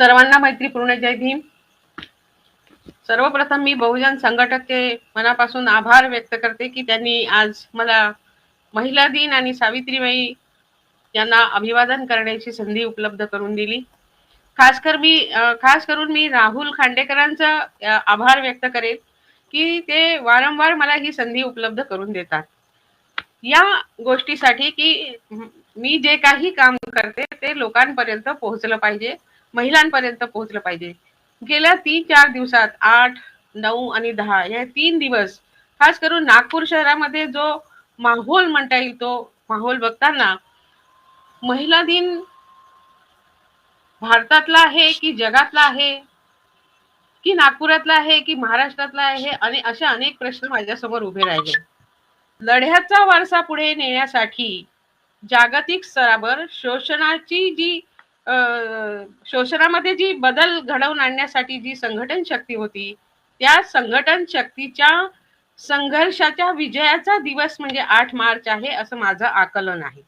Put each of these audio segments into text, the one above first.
सर्वांना मैत्रीपूर्ण जय भीम. सर्वप्रथम मी बहुजन संघटकचे मनापासून आभार व्यक्त करते की त्यांनी आज मला महिला दिन आणि सावित्रीबाई यांना अभिवादन करण्याची संधी उपलब्ध करून दिली. खास कर मी खास करून मी राहुल खांडेकरांचा आभार व्यक्त करेन की ते वारंवार मला ही संधी उपलब्ध करून देतात. या गोष्टीसाठी की मी जे काही काम करते ते लोकांपर्यंत पोहोचलं पाहिजे. महिलांपर्यंत पोहोचलं पाहिजे. गेल्या तीन चार दिवसात आठ नऊ आणि दहा या तीन दिवस खास करून नागपूर शहरामध्ये जो माहोल म्हणता येईल तो माहोल बघताना महिला दिन भारतातला आहे की जगातला आहे? की नागपुरातला आहे की महाराष्ट्रातला आहे? आणि असे अनेक प्रश्न माझ्यासमोर उभे राहिले. लढ्याचा वारसा पुढे नेण्यासाठी जागतिक स्तरावर शोषणाची जी शोषणामध्ये जी बदल घडवून आणण्यासाठी जी संघटन शक्ती होती त्या संघटन शक्तीच्या संघर्षाच्या विजयाचा दिवस म्हणजे आठ मार्च आहे असं माझं आकलन आहे.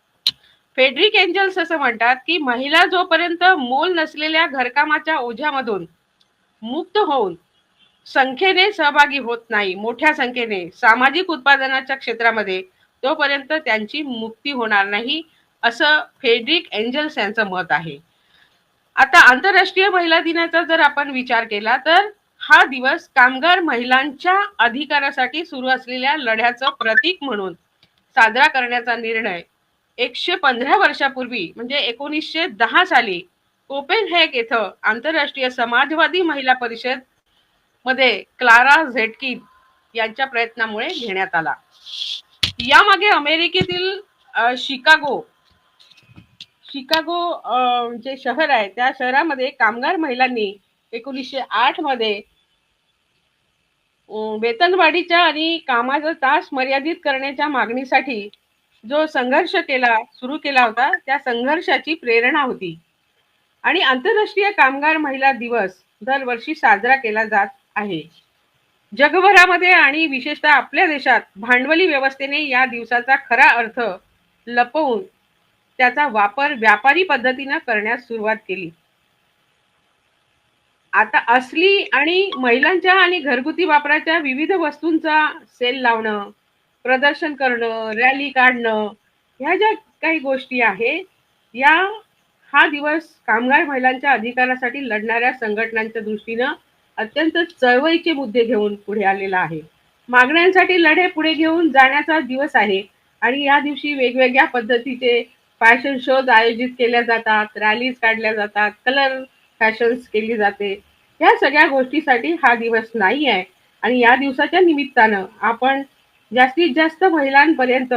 फेडरिक एंजल्स असं म्हणतात की महिला जोपर्यंत मोल नसलेल्या घरकामाच्या ओझ्यामधून मुक्त होऊन संख्येने सहभागी होत नाही मोठ्या संख्येने सामाजिक उत्पादनाच्या क्षेत्रामध्ये तोपर्यंत त्यांची मुक्ती होणार नाही असं फेड्रिक एंजल्स यांचं मत आहे. आता आंतरराष्ट्रीय महिला दिनाचा जर आपण विचार केला तर हा दिवस कामगार महिलांच्या अधिकारासाठी सुरू असलेल्या लढ्याचं प्रतीक म्हणून साजरा करण्याचा निर्णय एकशे पंधरा वर्षापूर्वी म्हणजे एकोणीसशे दहा साली कोपेनहेग येथं आंतरराष्ट्रीय समाजवादी महिला परिषदमध्ये क्लारा झेटकिन यांच्या प्रयत्नामुळे घेण्यात आला. यामागे अमेरिकेतील शिकागो शिकागो जे शहर आहे त्या शहरामध्ये कामगार महिलांनी एकोणीसशे आठमध्ये वेतनवाढीच्या आणि कामाचा तास मर्यादित करण्याच्या मागणीसाठी जो संघर्ष केला सुरू केला होता त्या संघर्षाची प्रेरणा होती. आणि आंतरराष्ट्रीय कामगार महिला दिवस दरवर्षी साजरा केला जात आहे. जगभरामध्ये आणि विशेषतः आपल्या देशात भांडवली व्यवस्थेने या दिवसाचा खरा अर्थ लपवून त्याचा वापर व्यापारी पद्धतीनं करण्यास सुरुवात केली. आता असली आणि महिलांच्या आणि घरगुती वापराच्या विविध वस्तूंचा सेल लावणं प्रदर्शन करणं रॅली काढणं ह्या ज्या काही गोष्टी आहे या हा दिवस कामगार महिलांच्या अधिकारासाठी लढणाऱ्या संघटनांच्या दृष्टीनं अत्यंत चळवळीचे मुद्दे घेऊन पुढे आलेला आहे. मागण्यांसाठी लढे पुढे घेऊन जाण्याचा दिवस आहे आणि या दिवशी वेगवेगळ्या पद्धतीचे फॅशन शोज आयोजित केल्या जातात रॅलीज काढल्या जातात कलर फॅशन्स केली जाते. या सगळ्या गोष्टीसाठी हा दिवस नाही आहे. आणि या दिवसाच्या निमित्तानं आपण जास्तीत जास्त महिलांपर्यंत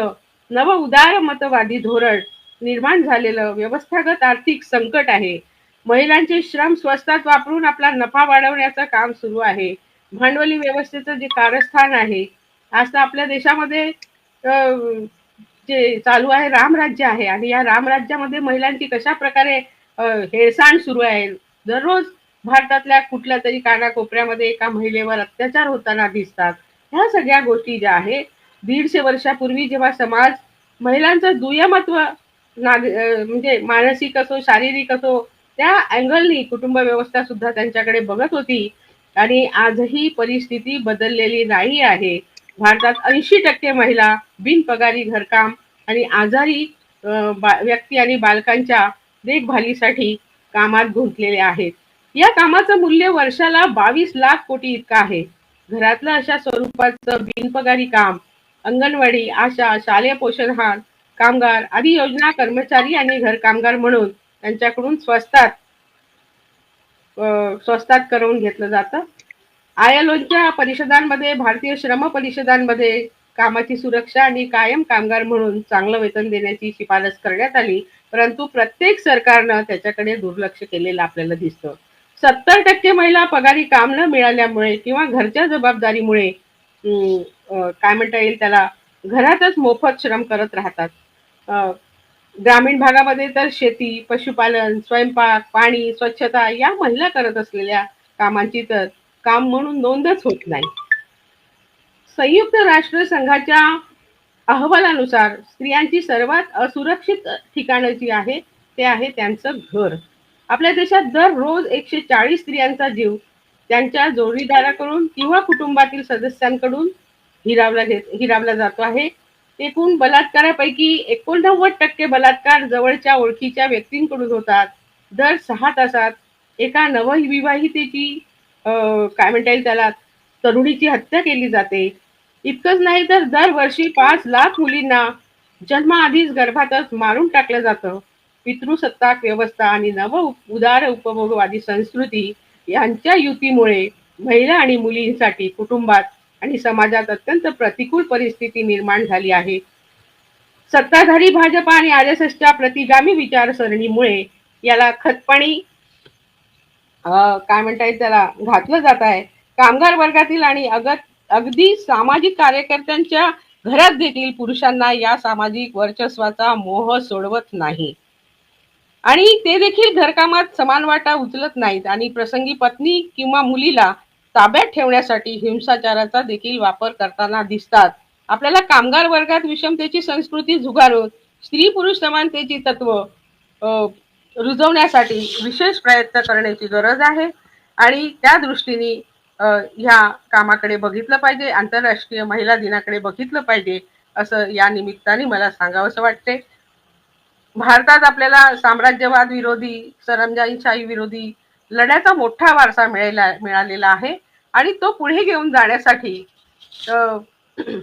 नव उदार मतवादी धोरण निर्माण झालेलं व्यवस्थागत आर्थिक संकट आहे. महिलांचे श्रम स्वस्तात वापरून आपला नफा वाढवण्याचं काम सुरू आहे. भांडवली व्यवस्थेचं जे कारस्थान आहे आज आपल्या देशामध्ये जे चालू आहे रामराज्य आहे. आणि या रामराज्यामध्ये महिलांची कशा प्रकारे हेळसांड सुरू आहे? दररोज भारतातल्या कुठल्या तरी कानाकोपऱ्यामध्ये एका महिलेवर अत्याचार होताना दिसतात. ह्या सगळ्या गोष्टी ज्या आहे दीडशे वर्षापूर्वी जेव्हा समाज महिलांचं दुय्यमत्व नाग म्हणजे मानसिक असो शारीरिक असो त्या अँगलनी कुटुंब व्यवस्था सुद्धा त्यांच्याकडे बघत होती. आणि आजही परिस्थिती बदललेली नाही आहे. भारतात ऐंशी टक्के महिला बिनपगारी घरकाम आणि आजारी व्यक्ती आणि बालकांच्या देखभालीसाठी कामात गुंतलेले आहेत. या कामाचं मूल्य वर्षाला बावीस लाख कोटी इतकं आहे. घरातलं अशा स्वरूपाचं बिनपगारी काम अंगणवाडी आशा शालेय पोषणहार कामगार आदी योजना कर्मचारी आणि घर कामगार म्हणून त्यांच्याकडून स्वस्तात स्वस्तात करून घेतलं जातं. आयलोनच्या परिषदांमध्ये भारतीय श्रम परिषदांमध्ये कामाची सुरक्षा आणि कायम कामगार म्हणून चांगलं वेतन देण्याची शिफारस करण्यात आली. परंतु प्रत्येक सरकारनं त्याच्याकडे दुर्लक्ष केलेलं आपल्याला दिसतं. सत्तर टक्के महिला पगारी काम न मिळाल्यामुळे किंवा घरच्या जबाबदारीमुळे काय म्हणता येईल त्याला घरातच मोफत श्रम करत राहतात. ग्रामीण भागामध्ये तर शेती पशुपालन स्वयंपाक पाणी स्वच्छता या महिला करत असलेल्या कामांची तर काम म्हणून नोंदच होत नाही. संयुक्त राष्ट्र संघाच्या अहवालानुसार स्त्रियांची सर्वात असुरक्षित ठिकाणं जी आहे ते आहे त्यांचं घर. आपल्या देशात दररोज एकशे चाळीस स्त्रियांचा जीव त्यांच्या जोडीदाराकडून किंवा कुटुंबातील सदस्यांकडून हिरावला घेत हिरावला जातो आहे. एकूण बलात्कारापैकी एकोणनव्वद टक्के बलात्कार जवळच्या ओळखीच्या व्यक्तींकडून होतात. दर सहा तासात एका नवविवाहितेची काय म्हणता येईल त्याला? तरुणीची हत्या केली जाते. इतकंच नाही तर दरवर्षी पाच लाख मुलींना जन्माआधीच गर्भातच मारून टाकलं जातं. पितृसत्ताक व्यवस्था आणि नव उदार उपभोगवादी संस्कृती यांच्या युतीमुळे महिला आणि मुलींसाठी कुटुंबात आणि समाजात अत्यंत प्रतिकूल परिस्थिती निर्माण झाली आहे. सत्ताधारी भाजपा आणि आर एस एसच्या प्रतिगामी विचारसरणीमुळे याला खतपाणी काय म्हणता येईल त्याला? घातलं जात आहे. कामगार वर्गातील आणि अगत अगदी सामाजिक कार्यकर्त्यांच्या घरात देखील पुरुषांना या सामाजिक वर्चस्वाचा मोह सोडवत नाही. आणि ते देखील घरकामात समान वाटा उचलत नाहीत आणि प्रसंगी पत्नी किंवा मुलीला ताब्यात ठेवण्यासाठी हिंसाचाराचा देखील वापर करताना दिसतात. आपल्याला कामगार वर्गात विषमतेची संस्कृती झुगारून स्त्री पुरुष समानतेची तत्व रुजवण्यासाठी विशेष प्रयत्न करण्याची गरज आहे. आणि त्या दृष्टीने ह्या कामाकडे बघितलं पाहिजे आंतरराष्ट्रीय महिला दिनाकडे बघितलं पाहिजे असं या निमित्ताने मला सांगावंसं वाटते भारतात आपल्याला साम्राज्यवाद विरोधी सरमजाईशाही विरोधी लढ्याचा मोठा वारसा मिळाला मिळालेला आहे. आणि तो पुढे घेऊन जाण्यासाठी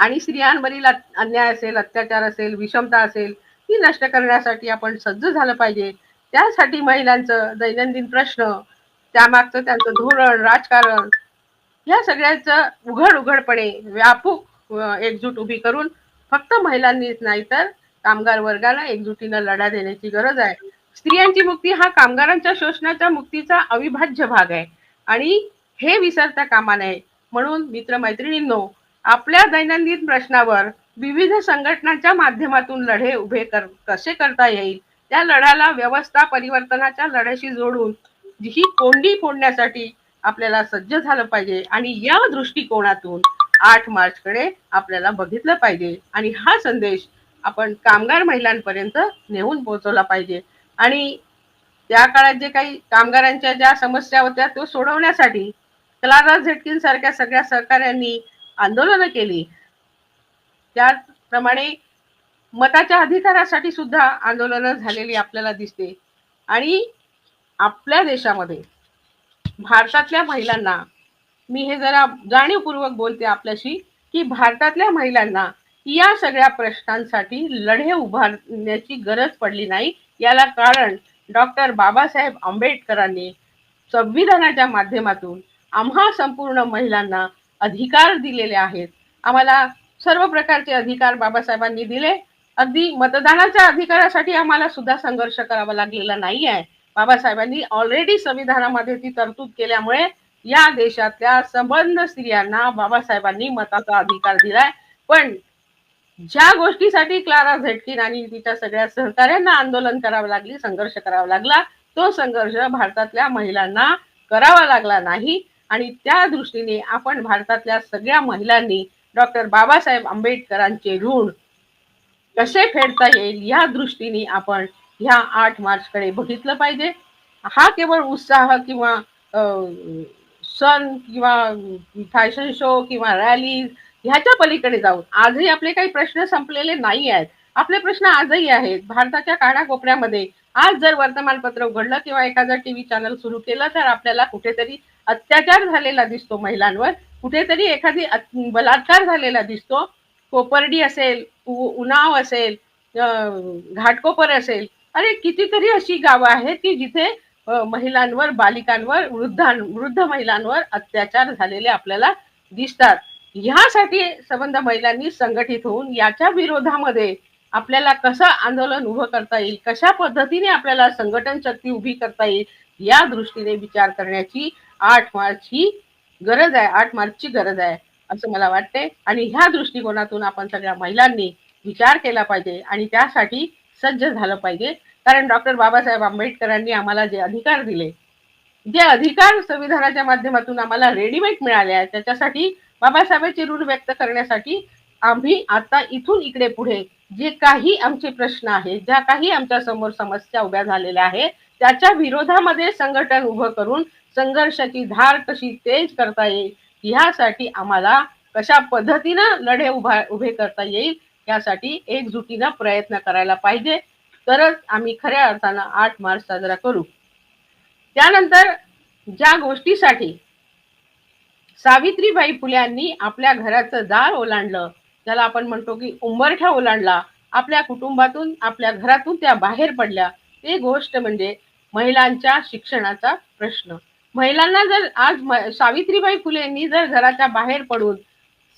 आणि स्त्रियांवरील अन्याय असेल अत्याचार असेल विषमता असेल ही नष्ट करण्यासाठी आपण सज्ज झालं पाहिजे. त्यासाठी महिलांचं दैनंदिन प्रश्न त्यामागचं त्यांचं धोरण राजकारण या सगळ्याचं उघड उघडपणे व्यापक एकजूट उभी करून फक्त महिलांनीच नाही तर कामगार वर्गाला एकजुटीनं लढा देण्याची गरज आहे. स्त्रियांची मुक्ती हा कामगारांच्या शोषणाच्या मुक्तीचा अविभाज्य भाग आहे. आणि हे विसरता कामा नये. म्हणून मित्रमैत्रिणींनो आपल्या दैनंदिन प्रश्नावर विविध संघटनांच्या माध्यमातून लढे उभे कर कसे करता येईल? त्या लढ्याला व्यवस्था परिवर्तनाच्या लढ्याशी जोडून ही कोंडी फोडण्यासाठी आपल्याला सज्ज झालं पाहिजे आणि या दृष्टिकोनातून आठ मार्च कडे आपल्याला बघितलं पाहिजे आणि हा संदेश आपण कामगार महिलांपर्यंत नेऊन पोहोचवला पाहिजे. आणि त्या काळात जे काही कामगारांच्या ज्या समस्या होत्या तो सोडवण्यासाठी क्लारा झेटकिन सारख्या सगळ्या सहकार्यांनी आंदोलनं केली. त्याचप्रमाणे मताच्या अधिकारासाठी सुद्धा आंदोलनं झालेली आपल्याला दिसते. आणि आपल्या देशामध्ये भारतातल्या महिलांना मी हे जरा जाणीवपूर्वक बोलते आपल्याशी की भारतातल्या महिलांना या सगळ्या प्रश्नांसाठी लढे उभारण्याची गरज पडली नाही. याला कारण डॉक्टर बाबासाहेब आंबेडकरांनी संविधानाच्या माध्यमातून आम्हा संपूर्ण महिलांना अधिकार दिलेले आहेत. आम्हाला सर्व प्रकारचे अधिकार बाबासाहेबांनी दिले. अगदी मतदानाच्या अधिकारासाठी आम्हाला सुद्धा संघर्ष करावा लागलेला नाही आहे बाबासाहेबांनी ऑलरेडी संविधानामध्ये ती तरतूद केल्यामुळे या देशातल्या संबंध स्त्रियांना बाबासाहेबांनी मताचा अधिकार दिलाय. पण ज्या गोष्टीसाठी क्लारा झेटकिन आणि तिच्या सगळ्या सहकाऱ्यांना आंदोलन करावं लागली संघर्ष करावा लागला तो संघर्ष भारतातल्या महिलांना करावा लागला नाही. आणि त्या दृष्टीने आपण भारतातल्या सगळ्या महिलांनी डॉक्टर बाबासाहेब आंबेडकरांचे ऋण कसे फेडता येईल या दृष्टीने आपण ह्या आठ मार्च कडे बघितलं पाहिजे. हा केवळ उत्साह किंवा सण किंवा फॅशन शो किंवा रॅली ह्याच्या पलीकडे जाऊन आजही आपले काही प्रश्न संपलेले नाही आहेत. आपले प्रश्न आजही आहेत. भारताच्या कानाकोपऱ्यामध्ये आज जर वर्तमानपत्र उघडलं किंवा एखादं टीव्ही चॅनल सुरू केलं तर आपल्याला कुठेतरी अत्याचार झालेला दिसतो महिलांवर. कुठेतरी एखादी बलात्कार झालेला दिसतो. कोपर्डी असेल उन्हाव उन्नाव असेल घाटकोपर असेल. अरे कितीतरी अशी गावं आहेत की जिथे महिलांवर बालिकांवर वृद्धां वृद्ध महिलांवर अत्याचार झालेले आपल्याला दिसतात. ह्यासाठी संबंध महिलांनी संघटित होऊन याच्या विरोधामध्ये आपल्याला कसं आंदोलन उभं करता येईल कशा पद्धतीने आपल्याला संघटन शक्ती उभी करता येईल या दृष्टीने विचार करण्याची आठ मार्च ही गरज आहे आठ मार्चची गरज आहे असं मला वाटते आणि ह्या दृष्टिकोनातून आपण सगळ्या महिलांनी विचार केला पाहिजे आणि त्यासाठी सज्ज झालं पाहिजे. कारण डॉक्टर बाबासाहेब आंबेडकरांनी आम्हाला जे अधिकार दिले जे अधिकार संविधानाच्या माध्यमातून आम्हाला रेडीमेड मिळाले आहेत त्याच्यासाठी बाबासाहेबांचे ऋण व्यक्त करण्यासाठी आम्ही आता इथून इकडे पुढे जे काही आमचे प्रश्न आहेत ज्या काही आमच्यासमोर समस्या उभ्या झालेल्या आहेत त्याच्या विरोधामध्ये संघटन उभं करून संघर्षाची धार कशी तेज करता येईल ह्यासाठी आम्हाला कशा पद्धतीनं लढे उभा उभे करता येईल यासाठी एकजुटीनं प्रयत्न करायला पाहिजे. तरच आम्ही खऱ्या अर्थानं आठ मार्च साजरा करू. त्यानंतर ज्या गोष्टीसाठी सावित्रीबाई फुल्यांनी आपल्या घराचं दार ओलांडलं त्याला आपण म्हणतो की उंबरठा ओलांडला आपल्या कुटुंबातून आपल्या घरातून त्या बाहेर पडल्या ते गोष्ट म्हणजे महिलांच्या शिक्षणाचा प्रश्न. महिलांना जर आज सावित्रीबाई फुलेंनी जर घराच्या बाहेर पडून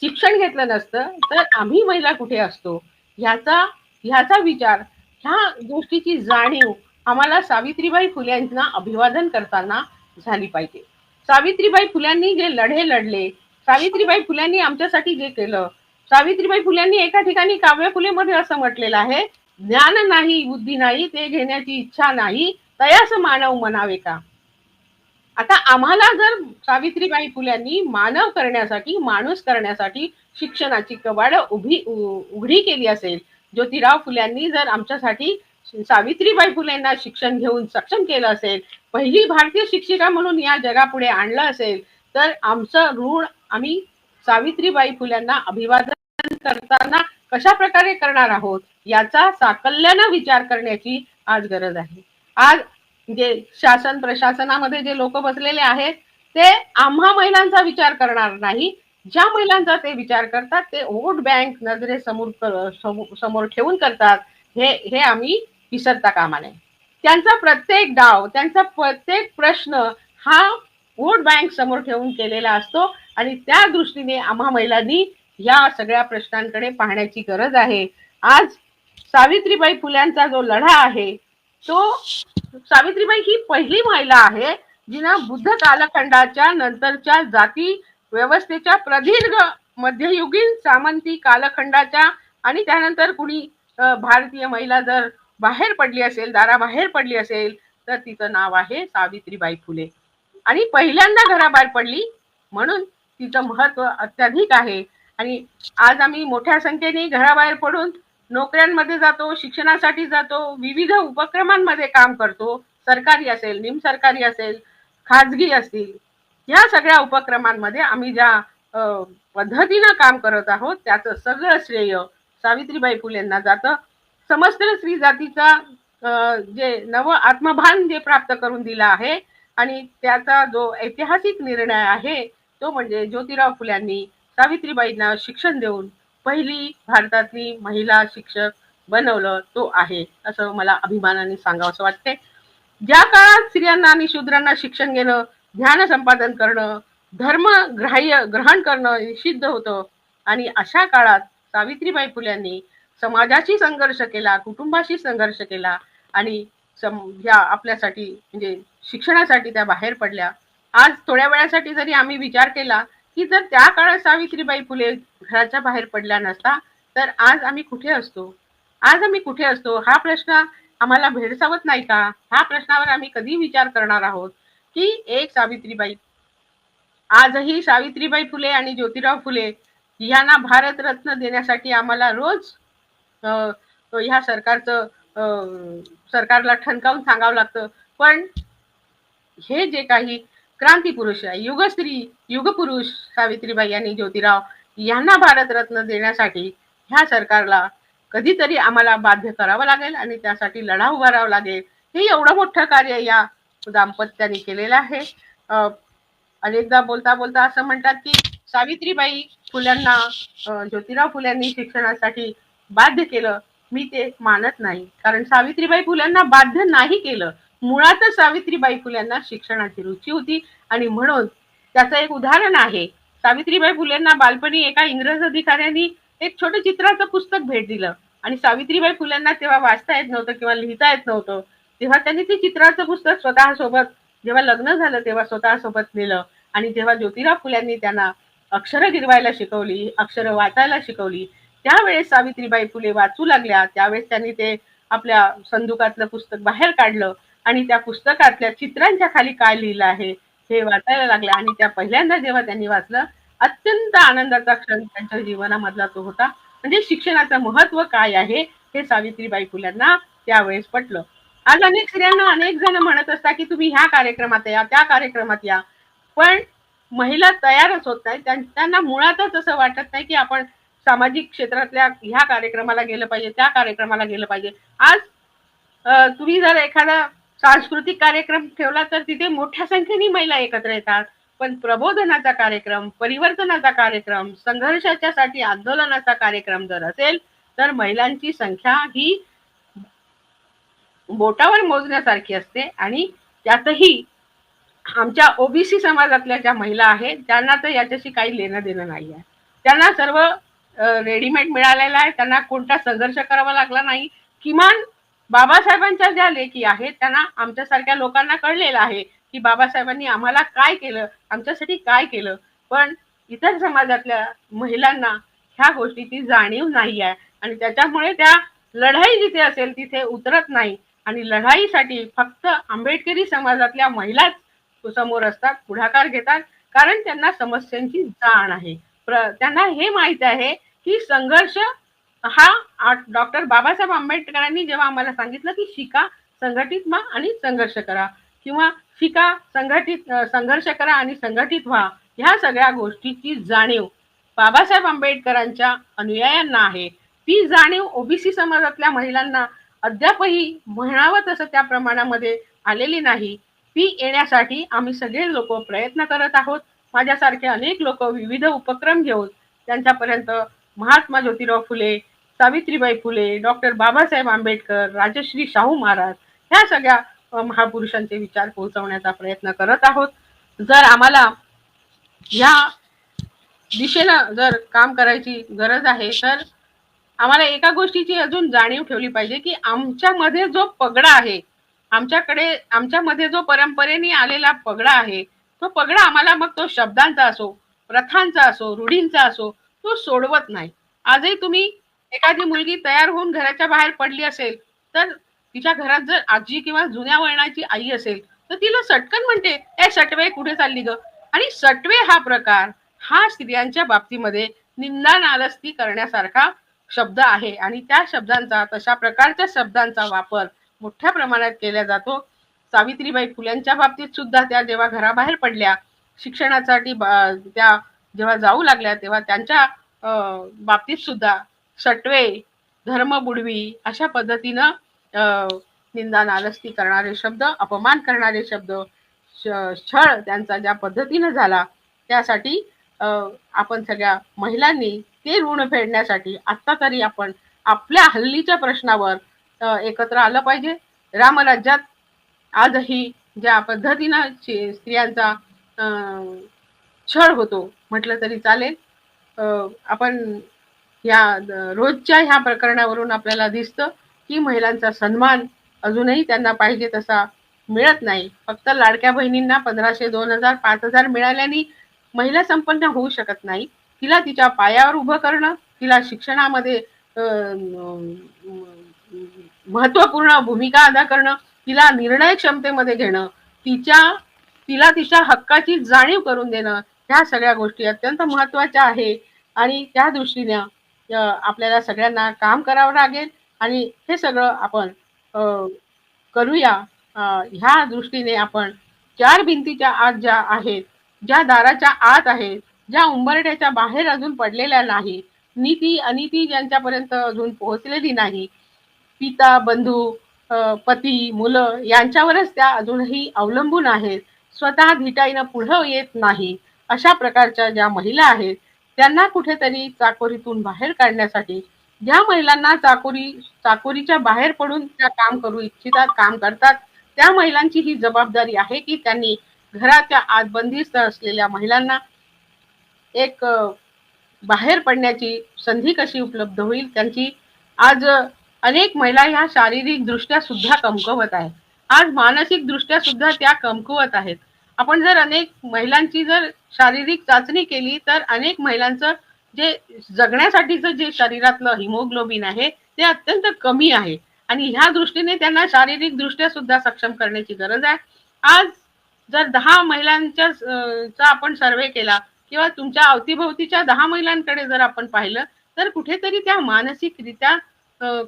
शिक्षण घेतलं नसतं तर आम्ही महिला कुठे असतो? ह्याचा ह्याचा विचार ह्या गोष्टीची जाणीव आम्हाला सावित्रीबाई फुल्यांना अभिवादन करताना झाली पाहिजे. सावित्रीबाई फुल्यांनी जे लढे लढले सावित्रीबाई फुल्यांनी आमच्यासाठी जे केलं सावित्रीबाई फुल्यांनी एका ठिकाणी काव्य फुलेमध्ये असं म्हटलेलं आहे ज्ञान नाही बुद्धी नाही ते घेण्याची इच्छा नाही तयास मानव म्हणावे का? आता आम्हाला जर सावित्रीबाई फुल्यांनी मानव करण्यासाठी माणूस करण्यासाठी शिक्षणाची कवाड उभी उघडी केली असेल ज्योतिराव फुल्यांनी जर आमच्यासाठी सावित्रीबाई फुलेंना शिक्षण घेऊन सक्षम केलं असेल पहिली भारतीय शिक्षिका म्हणून या जगापुढे आणलं असेल तर आमचं ऋण आम्ही सावित्रीबाई फुल्यांना अभिवादन करताना कशा प्रकारे करणार आहोत याचा साकल्यानं विचार करण्याची आज गरज आहे. आज जे शासन प्रशासनामध्ये जे लोक बसलेले आहेत ते आम्हा महिलांचा विचार करणार नाही. ज्या महिलांचा ते विचार करतात ते वोट बँक नजरेसमोर समोर ठेवून करतात. हे हे आम्ही विसरता कामा नये. त्यांचा प्रत्येक डाव त्यांचा प्रत्येक प्रश्न हा वोट बँक समोर ठेवून केलेला असतो आणि त्या दृष्टीने आम्हा महिलांनी या सगळ्या प्रश्नांकडे पाहण्याची गरज आहे. आज सावित्रीबाई फुल्यांचा जो लढा आहे तो सावित्रीबाई ही पहिली महिला आहे जिनं बुद्ध कालखंडाच्या नंतरच्या जाती व्यवस्थेच्या प्रदीर्घ मध्ययुगीन सामंती कालखंडाच्या आणि त्यानंतर कुणी भारतीय महिला जर बाहेर पडली असेल दाराबाहेर पडली असेल तर तिचं नाव आहे सावित्रीबाई फुले. आणि पहिल्यांदा घराबाहेर पडली म्हणून तिचं महत्त्व अत्याधिक आहे. आणि आज आम्ही मोठ्या संख्येने घराबाहेर पडून नोकऱ्यांमध्ये जातो शिक्षणासाठी जातो विविध उपक्रमांमध्ये काम करतो. सरकारी असेल निमसरकारी असेल खाजगी असतील या सगळ्या उपक्रमांमध्ये आम्ही ज्या पद्धतीनं काम करत आहोत त्याचं सगळं श्रेय सावित्रीबाई फुलेंना जातं. समस्त स्त्री जातीचा जे नव आत्मभान जे प्राप्त करून दिलं आहे आणि त्याचा जो ऐतिहासिक निर्णय आहे तो म्हणजे ज्योतिराव फुल्यांनी सावित्रीबाईंना शिक्षण देऊन पहिली भारतातली महिला शिक्षक बनवलं तो आहे असं मला अभिमानाने सांगावं वाटते ज्या काळात स्त्रियांना आणि शूद्रांना शिक्षण घेणं ज्ञान संपादन करणं धर्म ग्राह्य ग्रहण करणं निषिद्ध होतं आणि अशा काळात सावित्रीबाई फुल्यांनी समाजाशी संघर्ष केला कुटुंबाशी संघर्ष केला आणि सम ह्या आपल्यासाठी म्हणजे शिक्षणासाठी त्या बाहेर पडल्या. आज थोड्या वेळासाठी जरी आम्ही विचार केला की जर त्या काळात सावित्रीबाई फुले घराच्या बाहेर पडल्या नसता तर आज आम्ही कुठे असतो? आज आम्ही कुठे असतो? हा प्रश्न आम्हाला भेडसावत नाही का? ह्या प्रश्नावर आम्ही कधी विचार करणार आहोत? की एक सावित्रीबाई आजही सावित्रीबाई फुले आणि ज्योतिराव फुले यांना भारतरत्न देण्यासाठी आम्हाला रोज ह्या सरकारचं सरकारला ठणकावून सांगावं लागतं. पण हे जे काही क्रांती पुरुष आहे. युगस्त्री युगपुरुष सावित्रीबाई आणि ज्योतिराव यांना भारतरत्न देण्यासाठी ह्या सरकारला कधीतरी आम्हाला बाध्य करावं लागेल आणि त्यासाठी लढा उभारावा लागेल. हे एवढं मोठं कार्य या दाम्पत्याने केलेलं आहे. अनेकदा बोलता बोलता असं म्हणतात की सावित्रीबाई फुल्यांना ज्योतिराव फुल्यांनी शिक्षणासाठी बाध्य केलं. मी ते मानत नाही. कारण सावित्रीबाई फुल्यांना बाध्य नाही केलं. मुळातच सावित्रीबाई फुल्यांना शिक्षणाची रुची होती. आणि म्हणून त्याचं एक उदाहरण आहे. सावित्रीबाई फुलेंना बालपणी एका इंग्रज अधिकाऱ्यांनी एक छोटं चित्राचं पुस्तक भेट दिलं. आणि सावित्रीबाई फुलेंना तेव्हा वाचता येत नव्हतं किंवा लिहिता येत नव्हतं. तेव्हा त्यांनी ते चित्राचं पुस्तक स्वतः सोबत जेव्हा लग्न झालं तेव्हा स्वतः सोबत नेलं. आणि जेव्हा ज्योतिराव फुल्यांनी त्यांना अक्षरं गिरवायला शिकवली अक्षरं वाचायला शिकवली त्यावेळेस सावित्रीबाई फुले वाचू लागल्या. त्यावेळेस त्यांनी ते आपल्या संदुकातलं पुस्तक बाहेर काढलं. आणि त्या पुस्तकातल्या चित्रांच्या खाली काय लिहिलं आहे हे वाचायला लागलं. आणि त्या पहिल्यांदा जेव्हा त्यांनी वाचलं अत्यंत आनंदाचा क्षण त्यांच्या जीवनामधला तो होता. म्हणजे शिक्षणाचं महत्त्व काय आहे हे सावित्रीबाई फुल्यांना त्यावेळेस पटलं. आज अनेक स्त्रियांना अनेक जण म्हणत असतात की तुम्ही ह्या कार्यक्रमात या त्या कार्यक्रमात या. पण महिला तयारच होत नाही त्यांना मुळातच असं वाटत नाही की आपण सामाजिक क्षेत्रातल्या ह्या कार्यक्रमाला गेलं पाहिजे त्या कार्यक्रमाला गेलं पाहिजे. आज तुम्ही जर एखादा सांस्कृतिक कार्यक्रम ठेवला तर तिथे मोठ्या संख्येने महिला एकत्र येतात. पण प्रबोधनाचा कार्यक्रम परिवर्तनाचा कार्यक्रम संघर्षाच्या साठी आंदोलनाचा कार्यक्रम जर असेल तर महिलांची संख्या ही बोटावर मोजण्यासारखी असते. आणि त्यातही आमच्या ओबीसी समाजातल्या ज्या महिला आहेत त्यांना तर याच्याशी काही लेणं देणं नाही आहे त्यांना सर्व रेडीमेड मिळालेलं आहे. त्यांना कोणता संघर्ष करावा लागला नाही. किमान बाबासाहेबांच्या ज्या लेखी आहेत त्यांना आमच्यासारख्या लोकांना कळलेलं आहे की बाबासाहेबांनी आम्हाला काय केलं आमच्यासाठी काय केलं. पण इतर समाजातल्या महिलांना ह्या गोष्टीची जाणीव नाही आहे. आणि त्याच्यामुळे त्या लढाई जिथे असेल तिथे उतरत नाही. आणि लढाईसाठी फक्त आंबेडकरी समाजातल्या महिलाच समोर असतात पुढाकार घेतात. कारण त्यांना समस्यांची जाण आहे. प्र- त्यांना हे माहीत आहे की संघर्ष हा डॉक्टर बाबासाहेब आंबेडकरांनी जेव्हा आम्हाला सांगितलं की शिका संघटित व्हा आणि संघर्ष करा. किंवा शिका संघटित संघर्ष करा आणि संघटित व्हा ह्या सगळ्या गोष्टीची जाणीव बाबासाहेब आंबेडकरांच्या अनुयायांना आहे. ती जाणीव ओबीसी समाजातल्या महिलांना अद्यापही म्हणावं तसं त्या प्रमाणामध्ये आलेली नाही. ती येण्यासाठी आम्ही सगळे लोक प्रयत्न करत आहोत. माझ्यासारखे अनेक लोक विविध उपक्रम घेऊन त्यांच्यापर्यंत महात्मा ज्योतिराव फुले सावित्रीबाई फुले डॉक्टर बाबासाहेब आंबेडकर राजश्री शाहू महाराज ह्या सगळ्या महापुरुषांचे विचार पोहोचवण्याचा प्रयत्न करत आहोत. जर आम्हाला या दिशेनं जर काम करायची गरज आहे तर आम्हाला एका गोष्टीची अजून जाणीव ठेवली पाहिजे की आमच्यामध्ये जो पगडा आहे आमच्याकडे आमच्यामध्ये जो परंपरेने आलेला पगडा आहे तो पगडा आम्हाला मग तो शब्दांचा असो प्रथांचा असो रूढींचा असो तो सोडवत नाही. आजही तुम्ही एखादी मुलगी तयार होऊन घराच्या बाहेर पडली असेल तर तिच्या घरात जर आजी किंवा जुन्या वळणाची आई असेल तर तिला सटकन म्हणते ए सटवे कुठे चालली ग? आणि सटवे हा प्रकार हा स्त्रियांच्या बाबतीमध्ये निंदा नालस्ती करण्यासारखा शब्द आहे. आणि त्या शब्दांचा तशा प्रकारच्या शब्दांचा वापर मोठ्या प्रमाणात केला जातो. सावित्रीबाई फुल्यांच्या बाबतीत सुद्धा त्या जेव्हा घराबाहेर पडल्या शिक्षणासाठी त्या जेव्हा जाऊ लागल्या तेव्हा त्यांच्या बाबतीत सुद्धा सटवे धर्म बुडवी अशा पद्धतीनं निंदा नालस्ती करणारे शब्द अपमान करणारे शब्द श- छळ त्यांचा ज्या पद्धतीनं झाला त्यासाठी आपण सगळ्या महिलांनी ते ऋण फेडण्यासाठी आत्ता तरी आपण आपल्या हल्लीच्या प्रश्नावर एकत्र आलं पाहिजे. रामराज्यात आजही ज्या पद्धतीनं स्त्रियांचा छळ होतो म्हटलं तरी चालेल. आपण या रोजच्या ह्या प्रकरणावरून आपल्याला दिसतं की महिलांचा सन्मान अजूनही त्यांना पाहिजे तसा मिळत नाही. फक्त लाडक्या बहिणींना पंधराशे दोन हजार पाच हजार मिळाल्याने महिला संपन्न होऊ शकत नाही. तिला तिच्या पायावर उभं करणं तिला शिक्षणामध्ये महत्त्वपूर्ण भूमिका अदा करणं तिला निर्णय क्षमतेमध्ये घेणं तिच्या तिला तिच्या हक्काची जाणीव करून देणं ह्या सगळ्या गोष्टी अत्यंत महत्त्वाच्या आहे. आणि त्या दृष्टीने आपल्याला सगळ्यांना काम करावं लागेल आणि हे सगळं आपण करूया. ह्या दृष्टीने आपण चार भिंतीच्या आत ज्या आहेत ज्या दाराच्या आत आहेत ज्या उंबरठ्याच्या बाहेर अजून पडलेल्या नाही नीती अनिती ज्यांच्यापर्यंत अजून पोहोचलेली नाही पिता बंधू पती मुलं यांच्यावरच त्या अजूनही अवलंबून आहेत. स्वतः धिटाईनं पुढं येत नाही. अशा प्रकारच्या ज्या महिला आहेत त्यांना कुठेतरी चाकोरीतून बाहेर काढण्यासाठी ज्या महिलांना चाकोरी चाकोरीच्या बाहेर पडून त्या काम करू इच्छितात काम करतात त्या महिलांची ही जबाबदारी आहे की त्यांनी घराच्या आत बंदिस्त असलेल्या महिलांना एक बाहेर पडण्याची संधी कशी उपलब्ध होईल त्यांची आज अनेक महिला ह्या शारीरिक दृष्ट्या सुद्धा कमकुवत आहेत. आज मानसिक दृष्ट्या सुद्धा त्या कमकुवत आहेत. आपण जर अनेक महिलांची जर शारीरिक चाचणी केली तर अनेक महिलांचं जे जगण्यासाठीचं जे शरीरातलं हिमोग्लोबिन आहे ते अत्यंत कमी आहे. आणि ह्या दृष्टीने त्यांना शारीरिक दृष्ट्या सुद्धा सक्षम करण्याची गरज आहे. आज जर दहा महिलांच्या चा आपण सर्वे केला किंवा तुमच्या अवतीभोवतीच्या दहा महिलांकडे जर आपण पाहिलं तर कुठेतरी त्या मानसिकरित्या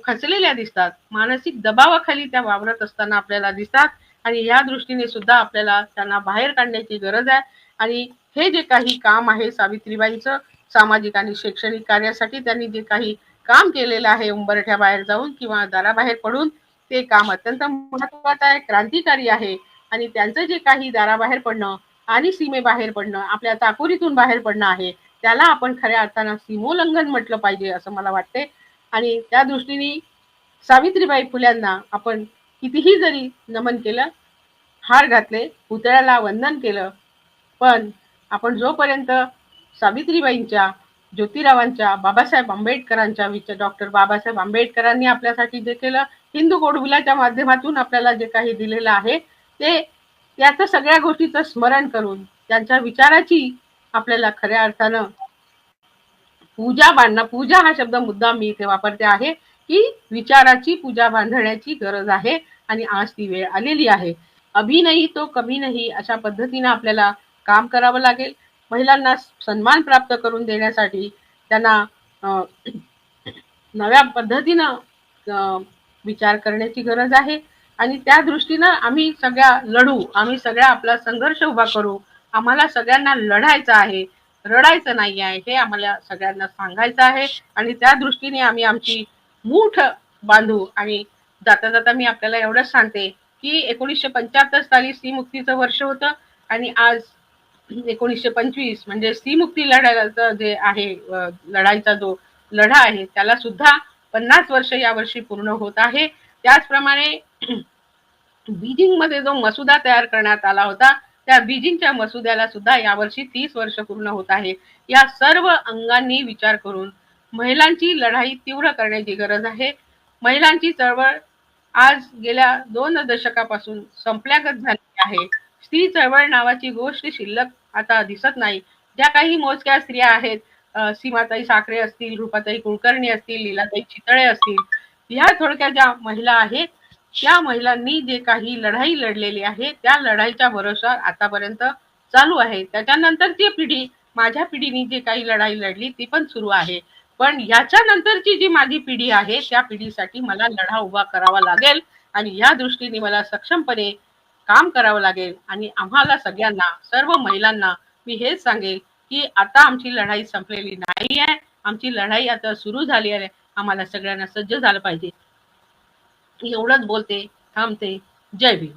खचलेल्या दिसतात. मानसिक दबावाखाली त्या वावरत असताना आपल्याला दिसतात. आणि या दृष्टीने सुद्धा आपल्याला त्यांना बाहेर काढण्याची गरज आहे. आणि हे जे काही काम आहे सावित्रीबाईंचं सामाजिक आणि शैक्षणिक कार्यासाठी त्यांनी जे काही काम केलेलं आहे उंबरठ्या बाहेर जाऊन किंवा दाराबाहेर पडून ते काम अत्यंत महत्वाचं आहे क्रांतिकारी आहे. आणि त्यांचं जे काही दाराबाहेर पडणं आणि सीमेबाहेर पडणं आपल्या चाकोरीतून बाहेर पडणं आहे त्याला आपण खऱ्या अर्थानं सीमोल्लंघन म्हटलं पाहिजे असं मला वाटते आणि त्या दृष्टीने सावित्रीबाई फुल्यांना आपण कितीही जरी नमन केलं हार घातले पुतळ्याला वंदन केलं पण आपण जोपर्यंत सावित्रीबाईंच्या ज्योतिरावांच्या बाबासाहेब आंबेडकरांच्या विचार डॉक्टर बाबासाहेब आंबेडकरांनी आपल्यासाठी जे केलं हिंदू गोडबुलाच्या माध्यमातून आपल्याला जे काही दिलेलं आहे ते त्याचं सगळ्या गोष्टीचं स्मरण करून त्यांच्या विचाराची आपल्याला खऱ्या अर्थानं पूजा बांधणं पूजा हा शब्द मुद्दा मी इथे वापरते आहे की विचाराची पूजा बांधण्याची गरज आहे. आणि आज ती वेळ आलेली आहे. अभी नाही तो कमी नाही अशा पद्धतीनं आपल्याला काम करावं लागेल. महिलांना सन्मान प्राप्त करून देण्यासाठी त्यांना नव्या पद्धतीनं विचार करण्याची गरज आहे. आणि त्या दृष्टीनं आम्ही सगळ्या लढू आम्ही सगळ्या आपला संघर्ष उभा करू. आम्हाला सगळ्यांना लढायचं आहे. रडायचं नाही आहे हे आम्हाला सगळ्यांना सांगायचं आहे. आणि त्या दृष्टीने आम्ही आमची मूठ बांधू आणि जाता जाता मी आपल्याला एवढंच सांगते की एकोणीसशे पंच्याहत्तर साली स्त्री मुक्तीचं वर्ष होतं आणि आज एकोणीसशे पंचवीस म्हणजे स्त्री मुक्ती लढायचं जे आहे लढाईचा जो लढा आहे त्याला सुद्धा पन्नास वर्ष यावर्षी पूर्ण होत आहे. त्याचप्रमाणे बीजिंगमध्ये जो मसुदा तयार करण्यात आला होता त्या बीजिंगच्या मसुद्याला सुद्धा यावर्षी तीस वर्ष पूर्ण होत आहे. या सर्व अंगांनी विचार करून महिलांची लढाई तीव्र करण्याची गरज आहे. महिलांची चळवळ आज गेल्या दोन दशकापासून संपल्यागत झाली आहे. स्त्री चळवळ नावाची गोष्ट शिल्लक आता दिसत नाही. ज्या काही मोजक्या स्त्रिया आहेत सीमाताई साखरे असतील रूपाताई कुलकर्णी असतील लीलाताई चितळे असतील ह्या थोडक्या ज्या महिला आहेत त्या महिलांनी जे काही लढाई लढलेली आहे त्या लढाईच्या भरोशावर आतापर्यंत चालू आहे. त्याच्यानंतरची पिढी माझ्या पिढीने जे काही लढाई लढली ती पण सुरू आहे. पण याच्या नंतरची जी माझी पिढी आहे त्या पिढीसाठी मला लढा उभा करावा लागेल आणि या दृष्टीने मला सक्षमपणे काम करावं लागेल. आणि आम्हाला सगळ्यांना सर्व महिलांना मी हेच सांगेल की आता आमची लढाई संपलेली नाही आहे. आमची लढाई आता सुरू झाली आहे. आम्हाला सगळ्यांना सज्ज झालं पाहिजे. एवढंच बोलते थांबते. जय भीम.